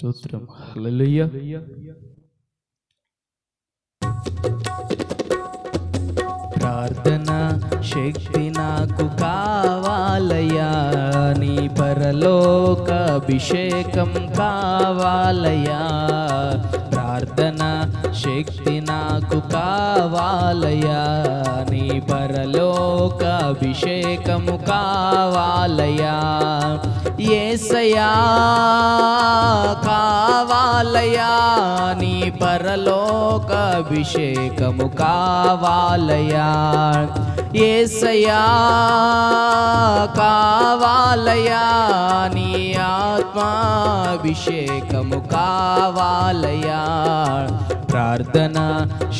స్తోత్రం. హల్లెలూయా. ప్రార్థన శక్తి నాకు కావాలయ్యా నీ పరలోక అభిషేకం కావాలయ్యా. ప్రార్థన శక్తి నాకు కావాలయ్యా నీ పరలోక అభిషేకము కావాలయ్యా. ఏసయా కావాలయా నీ పరలోక అభిషేకము కావాలయా ఏసయా కావాలయా నీ ఆత్మాభిషేకము కావాలయా ప్రార్థన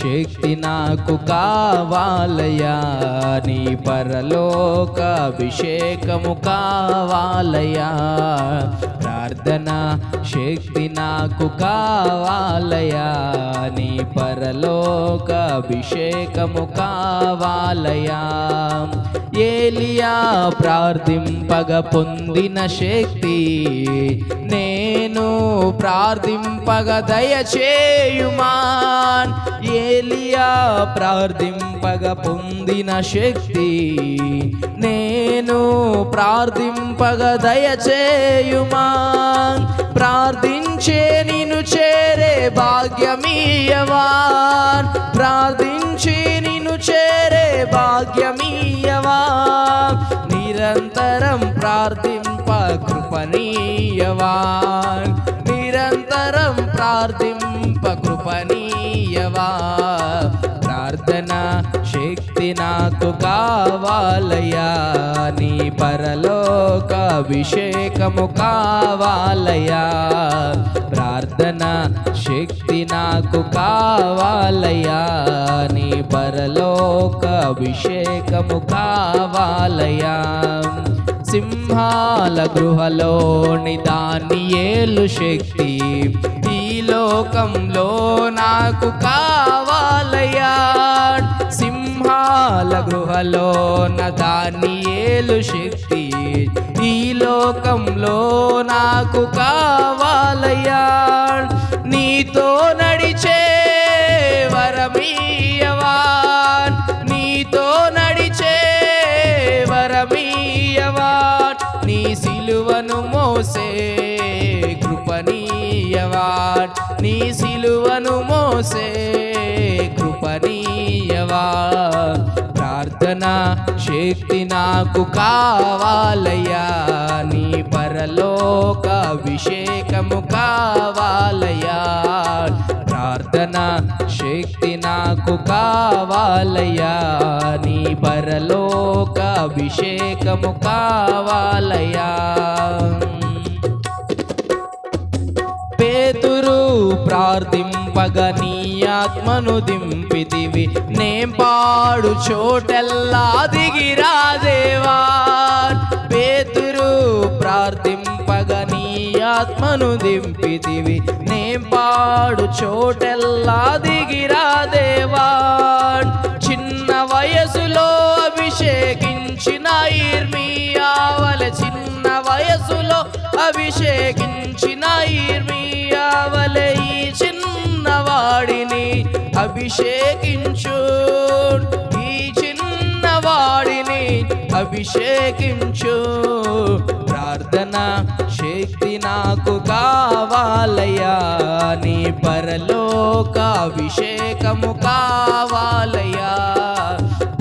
శక్తి నాకు కావాలయా నీ పరలోక అభిషేకము కావాలయా ప్రార్థన శక్తి నాకు కావాలయా నీ పరలోక అభిషేకము కావాలయా ఏలియా ప్రార్థింపగ పొందిన శక్తి నేను ప్రార్థింపగ దయచేయుమా. ప్రార్థింపగ పొందిన శక్తి నేను ప్రార్థింపగ దయచేయుమా. ప్రార్థించే నిన్ను చేరే భాగ్యమీయవా. ప్రార్థించి నిన్ను చేరే భాగ్యమీయవా. నిరంతరం ప్రార్థింప కృపణీయవా నిరంతరం ప్రార్థింప కృపణీయవా కావాలయా నీ పరలోక అభిషేకము కావాలయా ప్రార్థన శక్తి నాకు కావాలయా నీ పరలోక అభిషేకము కావాలయా సింహాల గృహలోని దాని ఏలు శక్తి ఈ లోకంలో నాకు కా గృహలోన దాని ఏలు శక్తి ఈ లోకంలో నాకు కావాలయ్యా. నీతో నడిచే వరమీయవా. నీతో నడిచే వరమీయవా. నీ సిలువను మోసే కృపణీయవా. నీ సిలువను మోసే కృపణీయవా. ప్రార్థన శక్తి నాకు కావాలయ్యా. నీ పరలోక అభిషేకము కావాలయ్యా. ప్రార్థన శక్తి నాకు కావాలయ్యా. నీ పరలోక అభిషేకము కావాలయ్యా. ప్రార్థింపగ నీ ఆత్మను దింపితివి. నేం పాడు చోటెల్లా దిగిరా దేవా. పేతురు ప్రార్థింపగ నీ ఆత్మను దింపితివి. నేం పాడు చోటెల్లా దిగిరా దేవా. చిన్న వయసులో అభిషేకించిన ఇర్మియావల చిన్న వయసులో అభిషేకించిన ఇర్మియా అభిషేకించు. ఈ చిన్నవాడిని అభిషేకించు. ప్రార్థన శక్తి నాకు కావాలయ్యా. నీ పరలోక అభిషేకము కావాలయ్యా.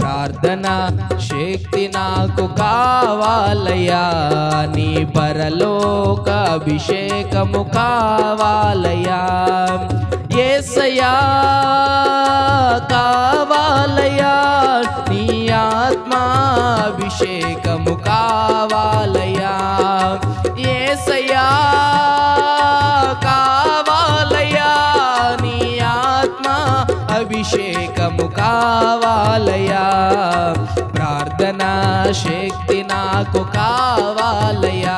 ప్రార్థన శక్తి నాకు కావాలయ్యా. నీ పరలోక అభిషేకము కావాలయ్యా. ఏసయ్యా కావాలయా నీ ఆత్మాభిషేకము కావాలయా ఏసయా కావాలయా నీ ఆత్మా అభిషేకము కావాలయా ప్రార్థనా శక్తి నాకు కావాలయా